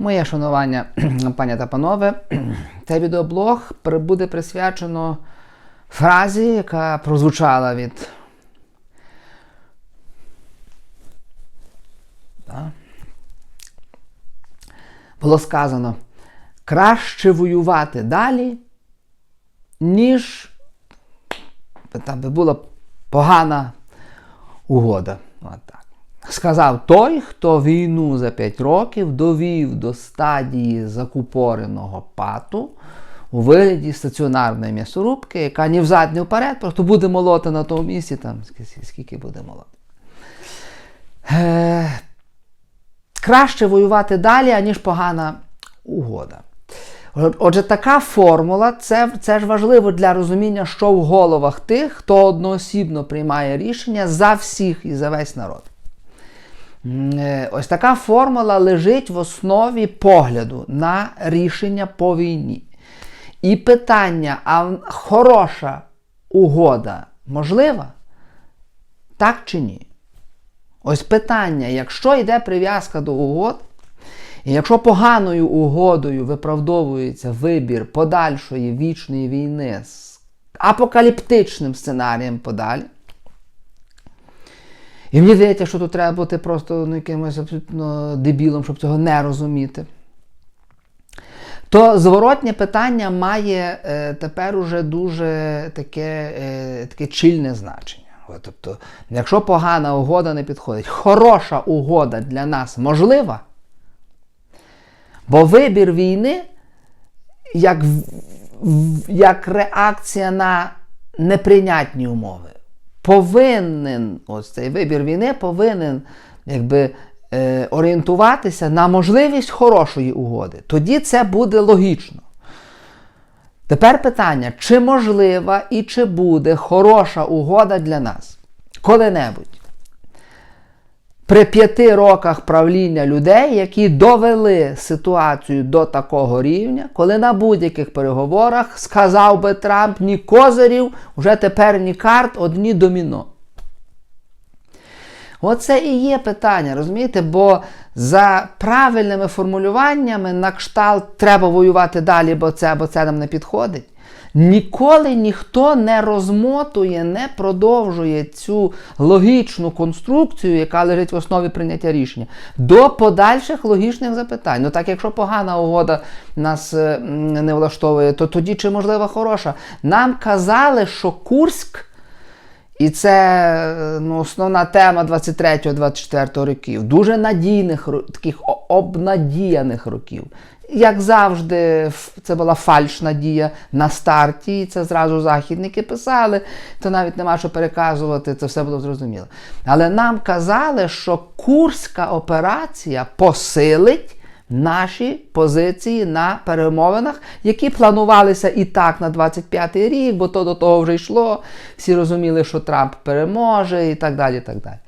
Моє шанування, пані та панове, цей відеоблог буде присвячено фразі, яка прозвучала від. Було сказано: краще воювати далі, ніж там би була погана угода. От так. Сказав той, хто війну за 5 років довів до стадії закупореного пату у вигляді стаціонарної м'ясорубки, яка ні взад, ні вперед, просто буде молоти на тому місці, там скільки- буде молоти. Е, краще воювати далі, аніж погана угода. Отже, така формула це, це ж важливо для розуміння, що в головах тих, хто одноосібно приймає рішення за всіх і за весь народ. Е, Ось така формула лежить в основі погляду на рішення по війні. І питання, а хороша угода можлива? Так чи ні? Ось питання, якщо йде прив'язка до угод, і якщо поганою угодою виправдовується вибір подальшої вічної війни з апокаліптичним сценарієм подалі, і мені здається, що тут треба бути просто ну, якимось абсолютно дебілом, щоб цього не розуміти. То зворотнє питання має е, тепер уже дуже таке, е, таке чільне значення. От, Тобто, якщо погана угода не підходить, хороша угода для нас можлива, бо вибір війни як, як реакція на неприйнятні умови повинен, ось цей вибір війни повинен якби, е, орієнтуватися на можливість хорошої угоди. Тоді це буде логічно. Тепер питання, чи можлива і чи буде хороша угода для нас коли-небудь? При п'яти роках правління людей, які довели ситуацію до такого рівня, коли на будь-яких переговорах сказав би Трамп ні козирів, вже тепер ні карт, одні доміно. Оце і є питання, розумієте? Бо за правильними формулюваннями на кшталт треба воювати далі, бо це, бо це нам не підходить. Ніколи ніхто не розмотує, не продовжує цю логічну конструкцію, яка лежить в основі прийняття рішення, до подальших логічних запитань. Ну так, якщо погана угода нас не влаштовує, то тоді чи можлива хороша? Нам казали, що Курськ. І це ну, основна тема 23-24 років. Дуже надійних таких обнадіяних років. Як завжди, це була фальш надія на старті, і це зразу західники писали, то навіть нема що переказувати, це все було зрозуміло. Але нам казали, що Курська операція посилить наші позиції на перемовинах, які планувалися і так на 25-й рік, бо то до того вже йшло. Всі розуміли, що Трамп переможе і так далі. І так далі.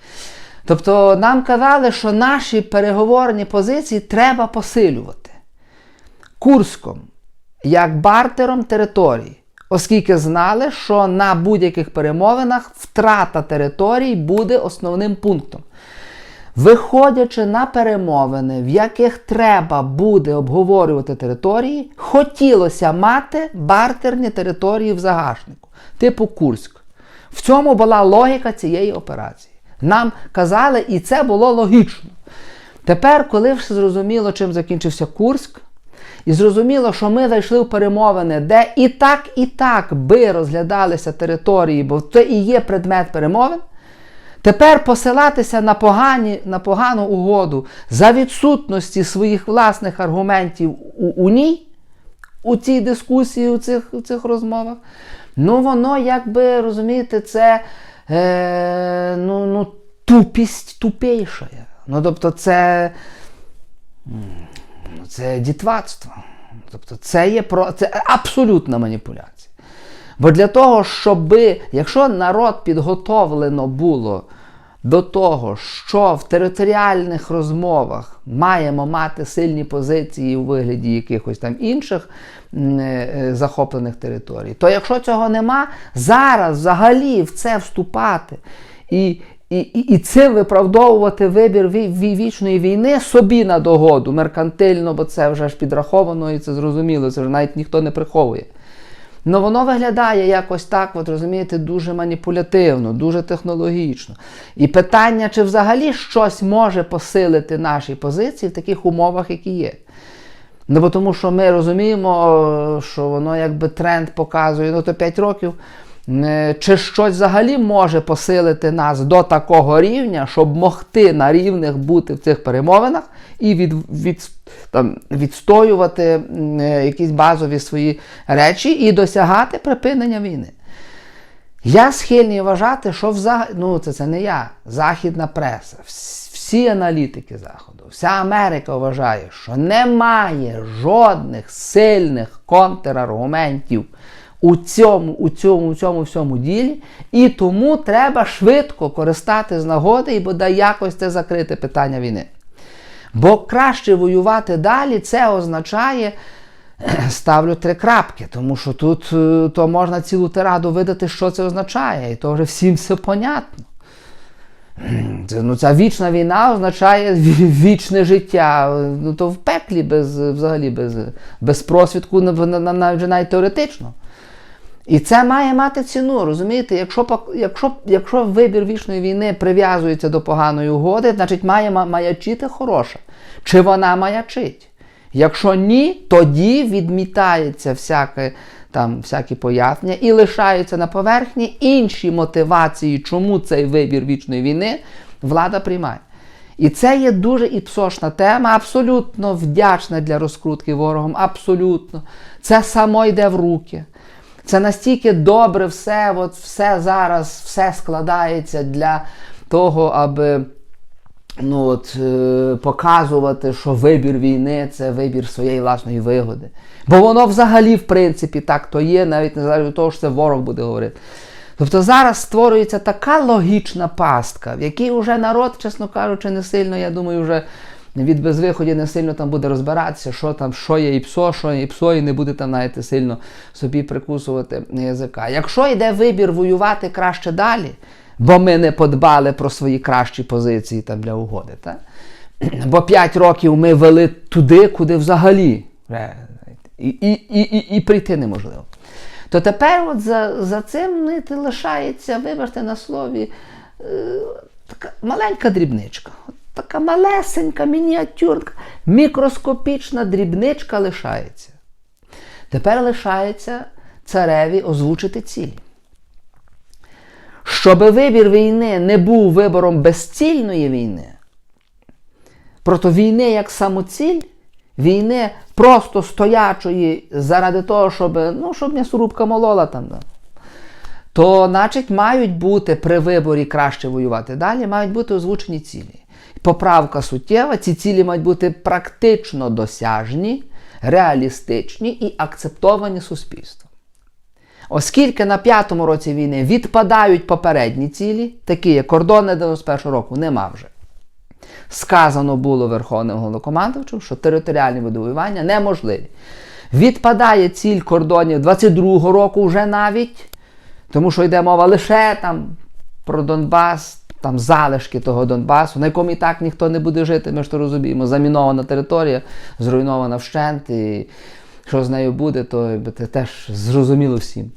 Тобто нам казали, що наші переговорні позиції треба посилювати. Курском як бартером території, оскільки знали, що на будь-яких перемовинах втрата територій буде основним пунктом. Виходячи на перемовини, в яких треба буде обговорювати території, хотілося мати бартерні території в загашнику, типу Курськ. В цьому була логіка цієї операції. Нам казали, і це було логічно. Тепер, коли все зрозуміло, чим закінчився Курськ, і зрозуміло, що ми зайшли в перемовини, де і так, і так би розглядалися території, бо це і є предмет перемовин. Тепер посилатися на, погані, на погану угоду за відсутності своїх власних аргументів у, у ній, у цій дискусії, у цих, у цих розмовах, ну воно, якби, розумієте, це е, ну, ну, тупість тупейша. Ну, тобто, це, ну, це дітватство. Тобто, це є про, це абсолютна маніпуляція. Бо для того, щоб, якщо народ підготовлено було до того, що в територіальних розмовах маємо мати сильні позиції у вигляді якихось там інших е, захоплених територій, то якщо цього нема, зараз взагалі в це вступати і, і, і, і цим виправдовувати вибір ві- ві- вічної війни собі на догоду, меркантильно, бо це вже ж підраховано і це зрозуміло, це вже навіть ніхто не приховує. Ну воно виглядає якось так, от розумієте, дуже маніпулятивно, дуже технологічно. І питання, чи взагалі щось може посилити наші позиції в таких умовах, які є. Ну, бо тому що ми розуміємо, що воно якби тренд показує, ну то 5 років. Е, Чи щось взагалі може посилити нас до такого рівня, щоб могти на рівних бути в цих перемовинах і від, від, там, відстоювати е, якісь базові свої речі і досягати припинення війни? Я схильний вважати, що взагалі, ну це, це не я, західна преса, всі аналітики Заходу, вся Америка вважає, що немає жодних сильних контраргументів у цьому, у цьому, у цьому всьому ділі, і тому треба швидко користати з нагоди і бодай якось це закрити питання війни. Бо краще воювати далі, це означає. Ставлю три крапки, тому що тут е, то можна цілу тираду видати, що це означає, і то вже всім все понятно. Це, ну, ця вічна війна означає вічне життя. Ну, то в пеклі без, взагалі без, без просвідку на- на- на- навіть навіть теоретично. І це має мати ціну, розумієте? Якщо, якщо, якщо вибір вічної війни прив'язується до поганої угоди, значить має маячити хороша. Чи вона маячить? Якщо ні, тоді відмітається всяке, там, всякі пояснення і лишаються на поверхні інші мотивації, чому цей вибір вічної війни влада приймає. І це є дуже іпсошна тема, абсолютно вдячна для розкрутки ворогом, абсолютно. Це само йде в руки. Це настільки добре все, от все зараз, все складається для того, аби ну, от, е, показувати, що вибір війни це вибір своєї власної вигоди. Бо воно взагалі, в принципі, так то є, навіть незалежно від того, що це ворог буде говорити. Тобто зараз створюється така логічна пастка, в якій вже народ, чесно кажучи, не сильно, я думаю, вже від безвиході не сильно там буде розбиратися, що там, що є іпсо, що є іпсо, і не буде там навіть сильно собі прикусувати язика. Якщо йде вибір воювати краще далі, бо ми не подбали про свої кращі позиції там для угоди, так? бо 5 років ми вели туди, куди взагалі е, і, і, і, і, і прийти неможливо. То тепер от за, за цим лишається, вибачте на слові, е, така маленька дрібничка. От така малесенька, мініатюрка, мікроскопічна дрібничка лишається. Тепер лишається цареві озвучити цілі. Щоби вибір війни не був вибором безцільної війни, проти війни як самоціль, війни просто стоячої заради того, щоб, ну, щоб м'ясорубка молола там. Да. То, значить, мають бути при виборі краще воювати далі, мають бути озвучені цілі. Поправка суттєва, ці цілі мають бути практично досяжні, реалістичні і акцептовані суспільством. Оскільки на п'ятому році війни відпадають попередні цілі, такі як кордони 91 року, нема вже. Сказано було Верховним головнокомандувачем, що територіальні видобування неможливі. Відпадає ціль кордонів 22-го року вже навіть, тому що йде мова лише там про Донбас, там залишки того Донбасу, на якому і так ніхто не буде жити, ми ж то розуміємо. Замінована територія, зруйнована вщент, і що з нею буде, то це теж зрозуміло всім.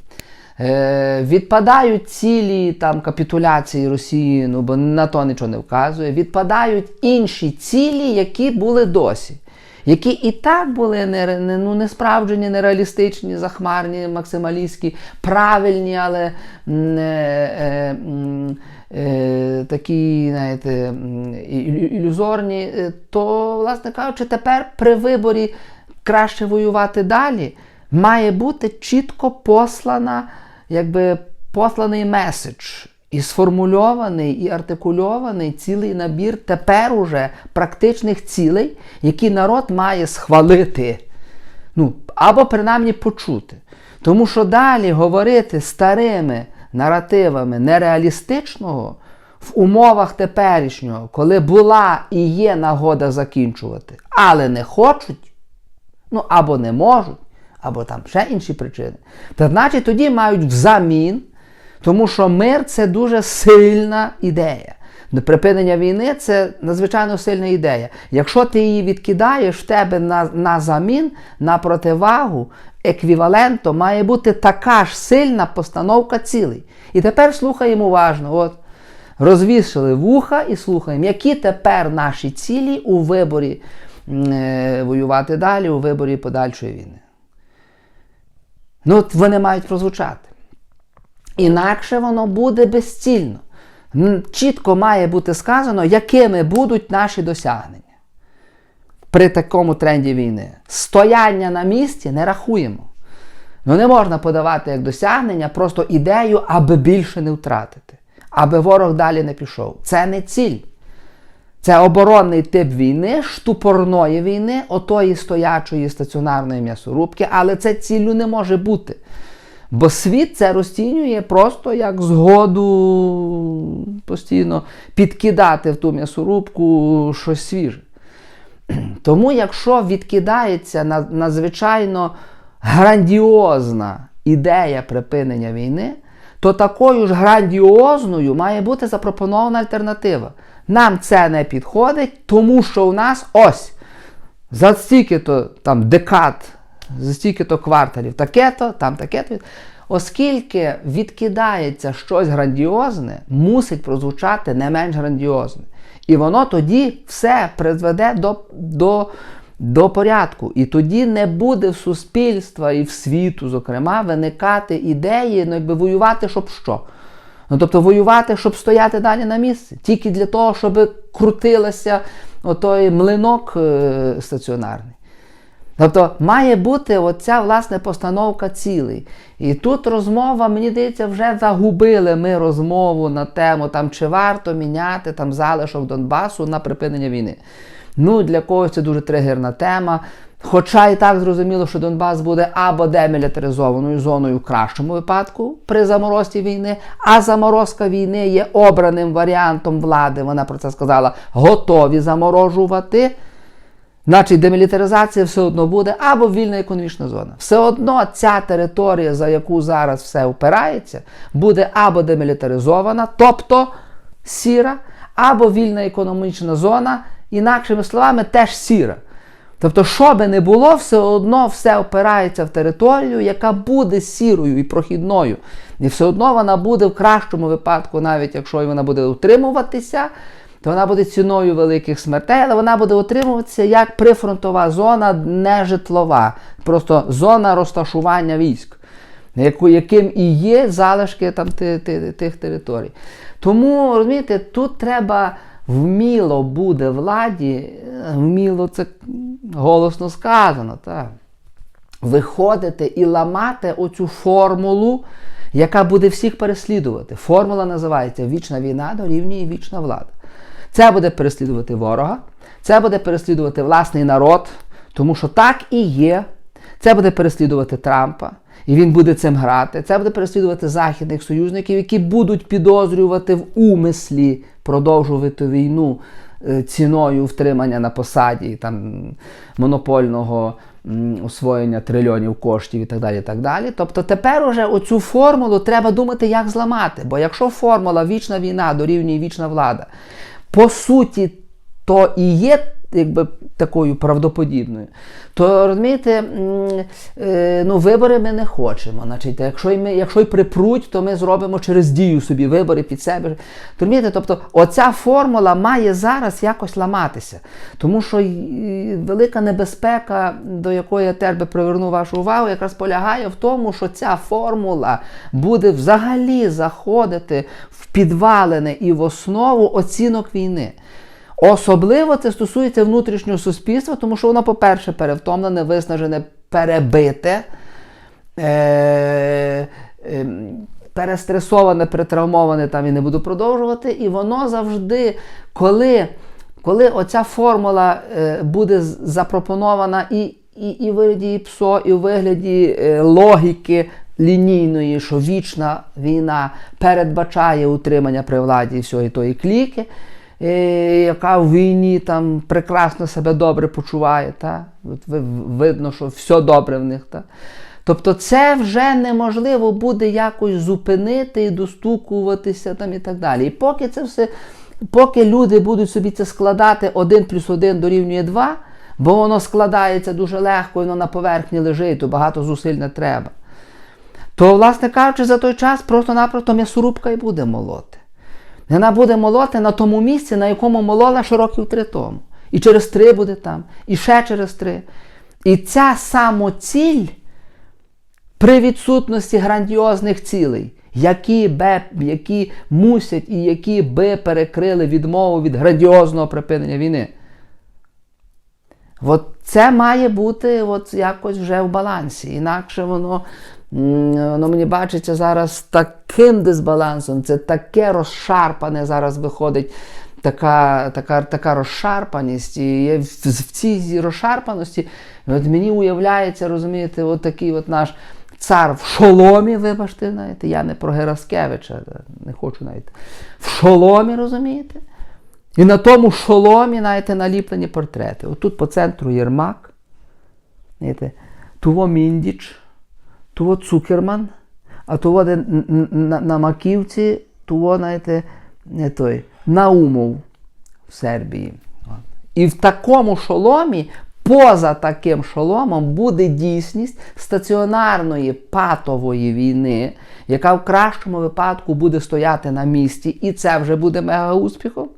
Е, відпадають цілі там капітуляції Росії, ну бо на то нічого не вказує. Відпадають інші цілі, які були досі, які і так були не, не, ну, не справджені, нереалістичні, захмарні, максималістські, правильні, але е, е, е, такі, знаєте, ілюзорні. Е, То, власне кажучи, тепер при виборі краще воювати далі, має бути чітко послана, якби посланий меседж. І сформульований і артикульований цілий набір тепер уже практичних цілей, які народ має схвалити. Ну, або принаймні почути. Тому що далі говорити старими наративами нереалістичного в умовах теперішнього, коли була і є нагода закінчувати, але не хочуть, ну або не можуть, або там ще інші причини, то значить тоді мають взамін, тому що мир це дуже сильна ідея. Припинення війни це надзвичайно сильна ідея. Якщо ти її відкидаєш, в тебе на, на замін, на противагу, еквівалентно має бути така ж сильна постановка цілей. І тепер слухаємо уважно. От, розвісили вуха і слухаємо, які тепер наші цілі у виборі е, воювати далі, у виборі подальшої війни. Ну, от вони мають прозвучати. Інакше воно буде безцільно. Чітко має бути сказано, якими будуть наші досягнення при такому тренді війни. Стояння на місці не рахуємо. Ну не можна подавати як досягнення просто ідею, аби більше не втратити, аби ворог далі не пішов. Це не ціль. Це оборонний тип війни, штупорної війни, отої стоячої стаціонарної м'ясорубки, але це ціллю не може бути. Бо світ це розцінює просто як згоду постійно підкидати в ту м'ясорубку щось свіже. Тому, якщо відкидається надзвичайно грандіозна ідея припинення війни, то такою ж грандіозною має бути запропонована альтернатива. Нам це не підходить, тому що у нас ось за стільки-то там декад, за стільки-то кварталів, таке-то, там таке-то. Оскільки відкидається щось грандіозне, мусить прозвучати не менш грандіозне. І воно тоді все призведе до, до, до порядку. І тоді не буде в суспільства і в світу, зокрема, виникати ідеї, ну, якби воювати, щоб що. Ну, тобто воювати, щоб стояти далі на місці, тільки для того, щоб крутилася отой млинок е, стаціонарний. Тобто має бути оця власне постановка цілей. І тут розмова, мені здається, вже загубили ми розмову на тему, там, чи варто міняти там, залишок Донбасу на припинення війни. Ну, для когось це дуже тригерна тема. Хоча і так зрозуміло, що Донбас буде або демілітаризованою зоною в кращому випадку при заморозці війни, а заморозка війни є обраним варіантом влади. Вона про це сказала, готові заморожувати. Значить, демілітаризація все одно буде або вільна економічна зона. Все одно ця територія, за яку зараз все опирається, буде або демілітаризована, тобто сіра, або вільна економічна зона, інакшими словами, теж сіра. Тобто, що би не було, все одно все опирається в територію, яка буде сірою і прохідною. І все одно вона буде в кращому випадку, навіть якщо вона буде утримуватися, то вона буде ціною великих смертей, але вона буде утримуватися як прифронтова зона, не житлова, просто зона розташування військ, яким і є залишки там, ти- ти- тих територій. Тому, розумієте, тут треба вміло буде владі, вміло це голосно сказано, так, виходити і ламати оцю формулу, яка буде всіх переслідувати. Формула називається Вічна війна дорівнює вічна влада. Це буде переслідувати ворога, це буде переслідувати власний народ, тому що так і є. Це буде переслідувати Трампа, і він буде цим грати. Це буде переслідувати західних союзників, які будуть підозрювати в умислі продовжувати війну е, ціною втримання на посаді там, монопольного освоєння трильйонів коштів і так далі. так далі. Тобто тепер уже оцю формулу треба думати, як зламати. Бо якщо формула вічна війна дорівнює вічна влада, по суті, то і є якби такою правдоподібною, то розумієте, е, ну, вибори ми не хочемо. Значить, якщо й ми, якщо й припруть, то ми зробимо через дію собі вибори під себе. То, розумієте, тобто, оця формула має зараз якось ламатися. Тому що велика небезпека, до якої я теж би приверну вашу увагу, якраз полягає в тому, що ця формула буде взагалі заходити в підвалини і в основу оцінок війни. Особливо це стосується внутрішнього суспільства, тому що воно, по-перше, перевтомлене, виснажене, перебите, е- е- перестресоване, перетравмоване, там і не буду продовжувати. І воно завжди, коли, коли оця формула е, буде запропонована і, і, і в вигляді ІПСО, і в вигляді е, логіки лінійної, що вічна війна передбачає утримання при владі всієї тої кліки, яка в війні там прекрасно себе добре почуває. Та? От видно, що все добре в них. Та? Тобто це вже неможливо буде якось зупинити і достукуватися там і так далі. І поки це все поки люди будуть собі це складати 1 плюс 1 дорівнює 2, бо воно складається дуже легко, воно на поверхні лежить, то багато зусиль не треба. То, власне кажучи, за той час просто-напросто м'ясорубка і буде молоти. Вона буде молоти на тому місці, на якому молола ще років три тому. І через три буде там, і ще через три. І ця самоціль при відсутності грандіозних цілей, які би, які мусять і які би перекрили відмову від грандіозного припинення війни. От це має бути от якось вже в балансі. Інакше воно, воно мені бачиться зараз таким дисбалансом, це таке розшарпане зараз виходить. Така така, така розшарпаність, і я в, в цій розшарпаності от мені уявляється, розумієте, от такий от наш цар в шоломі, вибачте, знаєте, я не про Гераскевича, не хочу навіть. В шоломі, розумієте? І на тому шоломі, знаєте, наліплені портрети. Отут по центру Єрмак, знаєте, туво Міндіч, туво Цукерман, а туво де на, на Маківці, туво, знаєте, не той, Наумов в Сербії. І в такому шоломі, поза таким шоломом, буде дійсність стаціонарної патової війни, яка в кращому випадку буде стояти на місці, і це вже буде мега успіхом.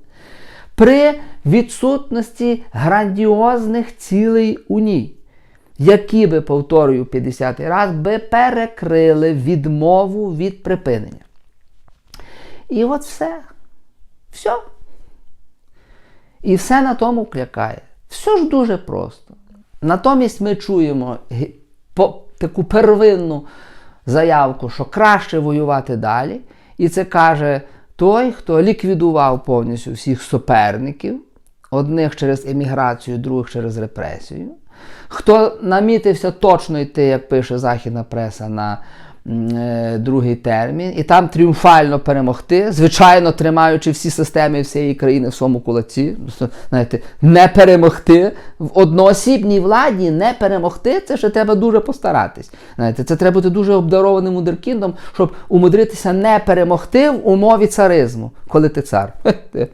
При відсутності грандіозних цілей у ній, які би, повторюю 50 раз, би перекрили відмову від припинення. І от все. Все. І все на тому клякає. Все ж дуже просто. Натомість ми чуємо таку первинну заявку, що краще воювати далі. І це каже той, хто ліквідував повністю всіх суперників, одних через еміграцію, других через репресію. Хто намітився точно йти, як пише західна преса, на е, другий термін, і там тріумфально перемогти, звичайно, тримаючи всі системи всієї країни в своєму кулаці. Знаєте, не перемогти в одноосібній владі, не перемогти, це ще треба дуже постаратись. Знаєте, це треба бути дуже обдарованим мудркіндом, щоб умудритися не перемогти в умові царизму, коли ти цар.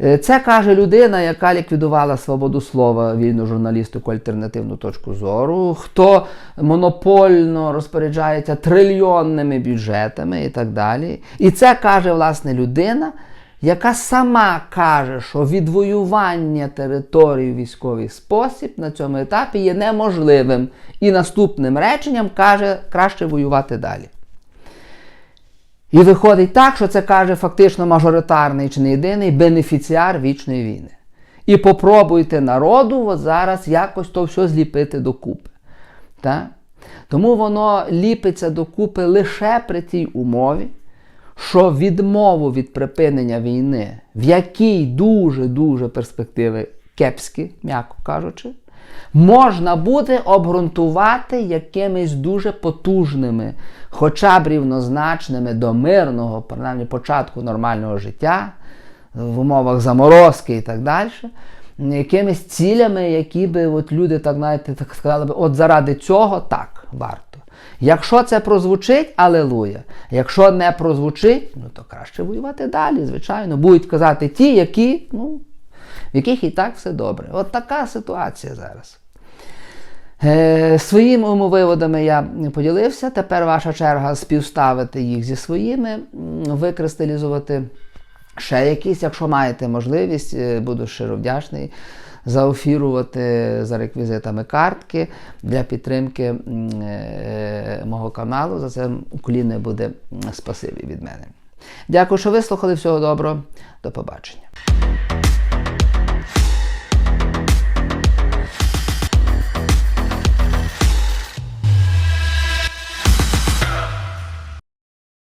Е, Це каже людина, яка ліквідувала свободу слова, вільну журналістику, альтернативну точку зору, хто монопольно розпоряджається трильйонними бюджетами і так далі. І це каже власне людина, яка сама каже, що відвоювання території в військовий спосіб на цьому етапі є неможливим. І наступним реченням каже, краще воювати далі. І виходить так, що це каже фактично мажоритарний чи не єдиний бенефіціар вічної війни. І попробуйте народу от зараз якось то все зліпити докупи. Так? Тому воно ліпиться докупи лише при тій умові, що відмову від припинення війни, в якій дуже-дуже перспективи кепські, м'яко кажучи, можна буде обґрунтувати якимись дуже потужними, хоча б рівнозначними до мирного, принаймні початку нормального життя, в умовах заморозки і так далі, якимись цілями, які би от люди так знаєте, так сказали би, от заради цього так варто. Якщо це прозвучить, алелуя. Якщо не прозвучить, ну то краще воювати далі, звичайно. Будуть казати ті, які, ну, в яких і так все добре. От така ситуація зараз. Е, своїми виводами я поділився. Тепер ваша черга співставити їх зі своїми, викристалізувати ще якісь, якщо маєте можливість, е, буду щиро вдячний. Заофірувати за реквізитами картки для підтримки е, мого каналу. За це уклінне буде спасибі від мене. Дякую, що вислухали. Всього доброго. До побачення.